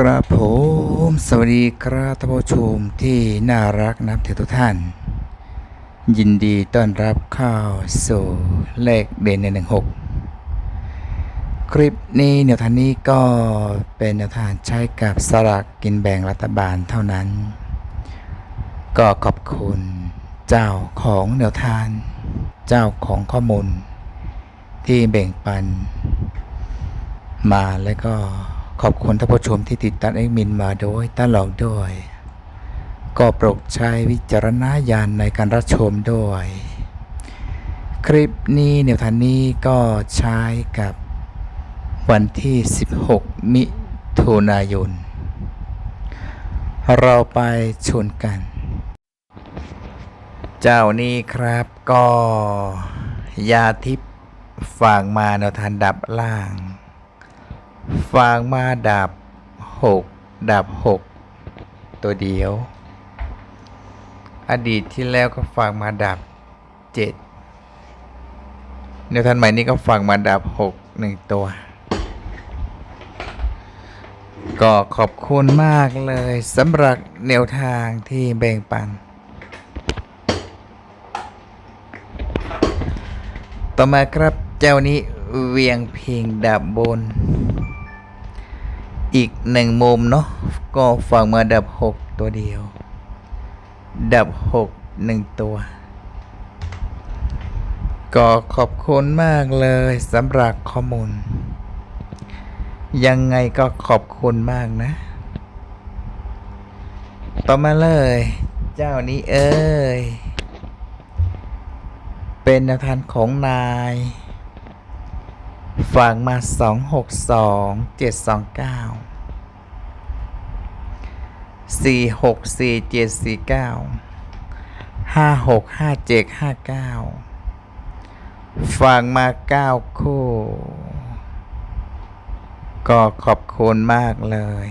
กระผมสวัสดีครับท่านผู้ชมที่น่ารักนับถือทุกท่าน ยินดีต้อนรับเข้าสู่เลขเด่นในหนึ่งหกคลิปนี้แนวทางนี้ก็เป็นแนวทางใช้กับสลากกินแบ่งรัฐบาลเท่านั้น ก็ขอบคุณเจ้าของแนวทาง เจ้าของข้อมูล ที่แบ่งปัน มาแล้วก็ ขอบคุณท่านผู้ชมที่ติดตามเอ็กมินมาโดยตลอดด้วย ก็โปรดใช้วิจารณญาณในการรับชมด้วย คลิปนี้แนวทางนี้ก็ใช้กับวันที่ 16 มิถุนายน เราไปชนกัน เจ้านี้ครับก็ยาทิพย์ฝากมาแนวทางดับล่าง ฟางมาดับหกดับหกตัวเดียว อดีตที่แล้วก็ฟางมาดับเจ็ดในทันใหม่นี้ก็ฟางมาดับหกหนึ่งตัว ก็ขอบคุณมากเลยสำหรับแนวทางที่แบ่งปัน ต่อมาครับเจ้านี้เวียงเพียงดับบน อีกหนึ่งมุมเนาะก็ฝั่งมาดับหกตัวเดียว ดับหกหนึ่งตัว ก็ขอบคุณมากเลยสำหรับข้อมูล ยังไงก็ขอบคุณมากนะ ต่อมาเลย เจ้านี้เอ้ย เป็นแนวทางของนายฝากมา 2 6 2 7 2 9 4 6 4 7 4 9 5 6 5 7 5 9ฝากมา9คู่ ก็ขอบคุณมากเลย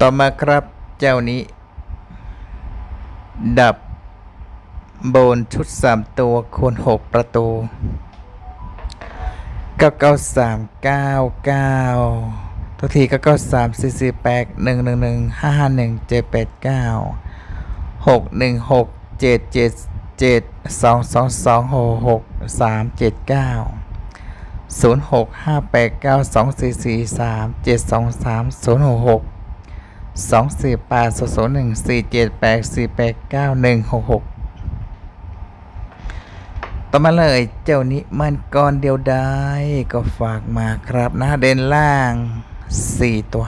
ต่อมาครับเจ้านี้ ดับโบนชุดสามตัวคูณหกประตูเก้าเก้าสามเก้าเก้า ทุกทีก็เก้าสามสี่สี่แปดหนึ่งหนึ่งหนึ่งห้าห้าหนึ่งเจ็ดแปดเก้าหกหนึ่งหกเจ็ดเจ็ดเจ็ดสองสองสองหกสามเจ็ดเก้าศูนย์หกห้าแปดเก้าสองสี่สี่สามเจ็ดสองสามศูนย์หกสองสี่แปดศูนย์ศูนย์หนึ่งสี่เจ็ดแปดสี่แปดเก้าหนึ่งหกหกต่อมาเลยเจ้านี้มันก้อนเดียวได้ก็ฝากมาครับนะเด่นล่าง 4 ตัว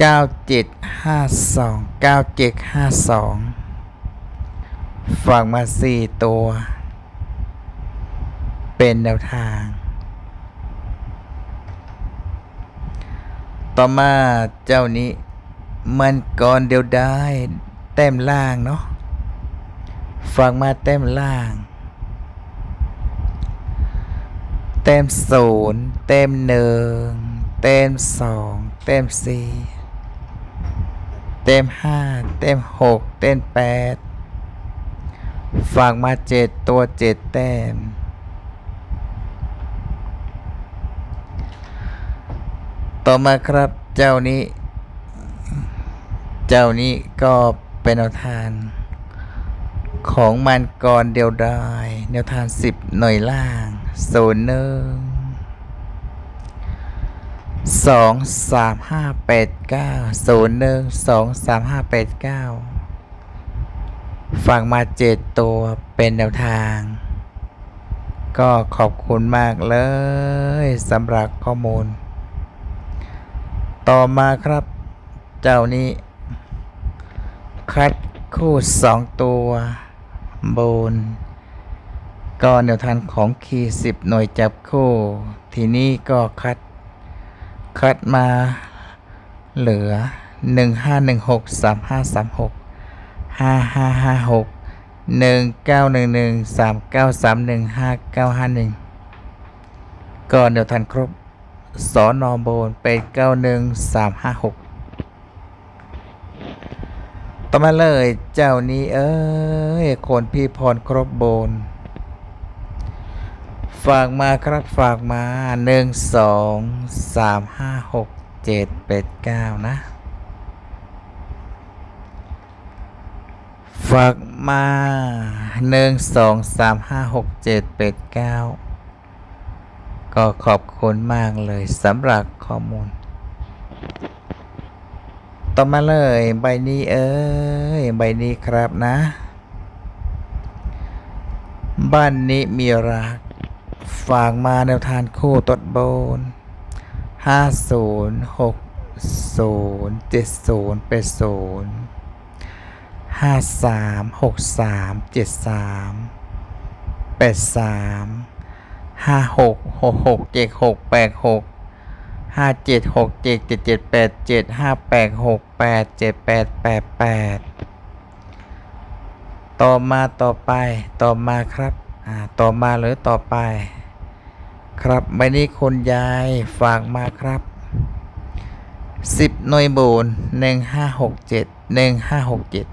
9752 9752 ฝากมา 4 ตัว เป็นแนวทาง ต่อมาเจ้านี้มันก้อนเดียวได้ แต้มล่างเนาะฟังมาเต็มล่าง เต็มศูนย์เต็มหนึ่งเต็มสองเต็มสี่เต็มห้าเต็มหกเต็มแปดฝากมาเจ็ดตัวเจ็ดแต้มต่อมาครับเจ้านี้ เจ้านี้ก็เป็นแนวทางของมันก่อนเดียวได้แนวทางสิบหน่วยล่าง ศูนย์หนึ่งสองสามห้าแปดเก้าศูนย์หนึ่งสองสามห้าแปดเก้าฟังมาเจ็ดตัวเป็นแนวทาง ก็ขอบคุณมากเลยสำหรับข้อมูล ต่อมาครับ เจ้านี้ คัดคู่สองตัว บน ก็แนวทางของคีย์สิบหน่วยจับคู่ ทีนี้ก็คัด คัดมาเหลือหนึ่งห้าหนึ่งหกสามห้าสามหกห้าห้าห้าหกหนึ่งเก้าหนึ่งหนึ่งสามเก้าสามหนึ่งห้าเก้าห้าหนึ่งก็แนวทางครบสอนอโบนเป็นเก้าหนึ่งสามห้าหกต่อมาเลยเจ้านี้เอ้ยคนพี่พรครบโบน ฝากมาครับฝากมาหนึ่งสองสามห้าหกเจ็ดแปดเก้านะ ฝากมาหนึ่งสองสามห้าหกเจ็ดแปดเก้าก็ขอบคุณมากเลยสำหรับข้อมูล ต่อมาเลยใบนี้เอ้ยใบนี้ครับนะ บ้านนี้มีรัก ฝากมาแนวทานคู่ตดโบนห้าศูนย์หกศูนย์เจ็ดศูนย์แปดศูนย์ห้าสามหกสามเจ็ดสามแปดสามห้าหกหกหกเจ็ดหกแปดหกห้าเจ็ดหกเจ็ดเจ็ดแปดเจ็ดห้าแปดหกแปดเจ็ดแปดแปดแปดต่อมาต่อไปต่อมาครับ อ่า ต่อมาหรือต่อไป ครับใบนี้คุณยายฝากมาครับสิบหน่วยบูนหนึ่งห้าหกเจ็ดหนึ่งห้าหกเจ็ด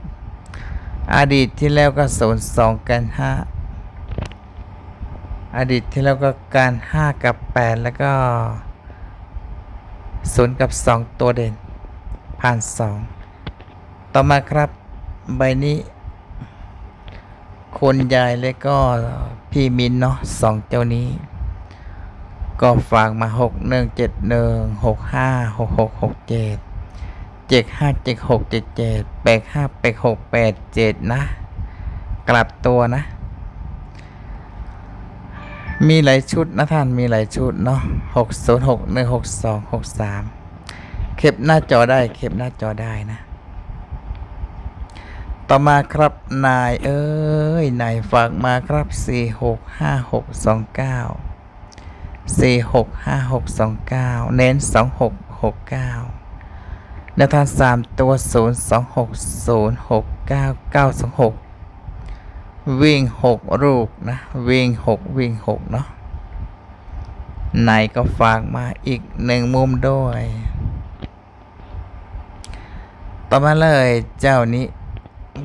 อดีตที่แล้วก็ศูนย์สองกันห้าอดีตที่แล้วก็การห้ากับแปดแล้วก็ศูนย์กับสองตัวเด่น ผ่านสองต่อมาครับใบนี้คุณยายและก็พี่มินเนาะสองเจ้านี้ ก็ฝากมาหกหนึ่งเจ็ดหนึ่งหกห้าหกหกหกเจ็ดเจ็ดห้าเจ็ดหกเจ็ดเจ็ดแปดห้าแปดหกแปดเจ็ดนะ กลับตัวนะ มีหลายชุดนะท่านมีหลายชุดเนาะหกศูนย์หกหนึ่งหกสองหกสามเข็บหน้าจอได้เข็บหน้าจอได้นะ ต่อมาครับนายเอ้ยนายฝากมาครับสี่หกห้าห กสองเก้าสี่หกห้าหกสองเก้าเน้นสองหกหกเก้าแนวทางสามตัวศูนย์สองหกศูนย์หกเก้าเก้าสองหกวิ่งหกลูกนะ วิ่งหกวิ่งหกเนาะนายก็ฝากมาอีกหนึ่งมุมด้วย ต่อมาเลยเจ้านี้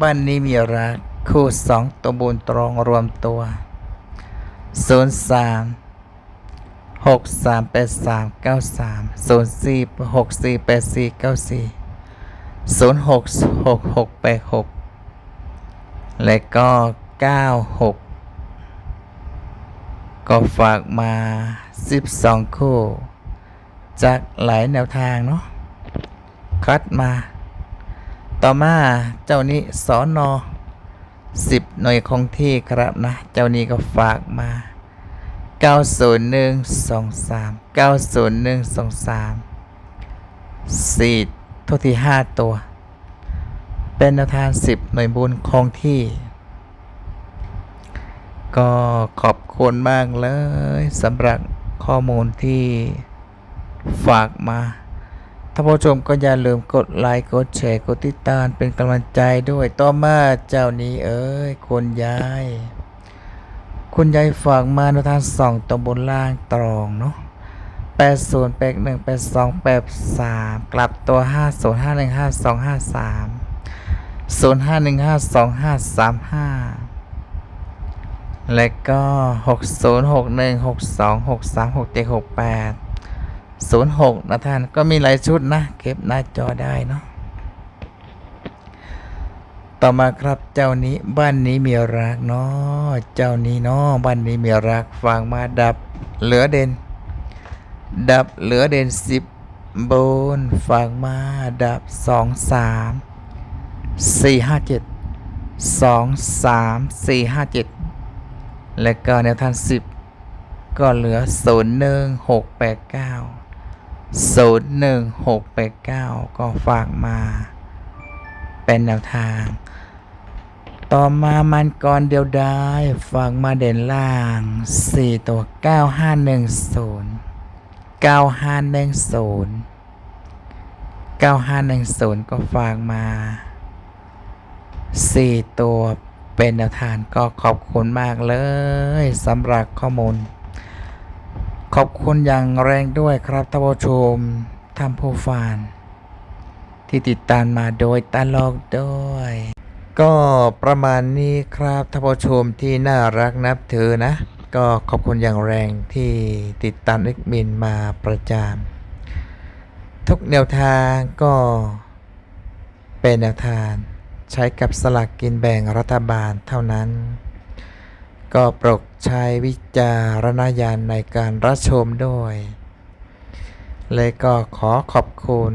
บ้านนี้มีรักคู่สองตัวบุญตรองรวมตัวศูนย์สาม หกสามแปดสามเก้าสามศูนย์สี่หกสี่แปดสี่เก้าสี่ศูนย์หกหกหกแปดหกและก็เก้าหกก็ฝากมาสิบสองคู่ จากหลายแนวทางเนาะคัดมา ต่อมาเจ้านี้สอนอสิบหน่วยคงที่ครับนะ เจ้านี้ก็ฝากมา 90123 90123สี่โทษที่ห้าตัว เป็นแนวทางสิบหน่วยบุญคงที่ ก็ขอบคุณมากเลยสำหรับข้อมูลที่ฝากมาถ้าผู้ชมก็อย่าลืมกดไลค์กดแชร์กดติดตามเป็นกำลังใจด้วยต่อมาเจ้านี้เอ้ยคุณยาย คุณยายฝากมาในทางสองตำบลล่างตรองเนาะแปดศูนย์แปดหนึ่งแปดสองแปดสามกลับตัวห้าศูนย์ห้าหนึ่งห้าสองห้าสามศูนย์ห้าหนึ่งห้าสองห้าสามห้าและก็หกศูนย์หกหนึ่งหกสองหกสามหกเจ็ดหกแปดศูนย์หกนะท่านก็มีหลายชุดนะ เก็บหน้าจอได้เนาะ ต่อมาครับเจ้านี้บ้านนี้มีรักเนาะเจ้านี้เนาะบ้านนี้มีรักฟังมาดับเหลือเด่นดับเหลือเด่นสิบบนฟังมาดับสองสามสี่ห้าเจ็ดสองสามสี่ห้าเจ็ดและก็แนวทางสิบก็เหลือศูนย์หนึ่งหกแปดเก้าศูนย์หนึ่งหกแปดเก้าก็ฝากมา เป็นแนวทาง ต่อมามันกรเดียวได้ฟังมาเด่นล่าง 4 ตัว 9510 9510 9510 ก็ฟังมา 4 ตัวเป็นแนวทางก็ขอบคุณมากเลยสำหรับข้อมูล ขอบคุณอย่างแรงด้วยครับท่านผู้ชมท่านผู้ฟัง ที่ติดตามมาโดยตลอดด้วย ก็ประมาณนี้ครับท่านผู้ชมที่น่ารักนับถือนะ ก็ขอบคุณอย่างแรงที่ติดตามเอ็กมินมาประจามทุกแนวทางก็เป็นแนวทางใช้กับสลากกินแบ่งรัฐบาลเท่านั้น ก็โปรดใช้วิจารณญาณในการรับชมด้วย เลยก็ขอขอบคุณ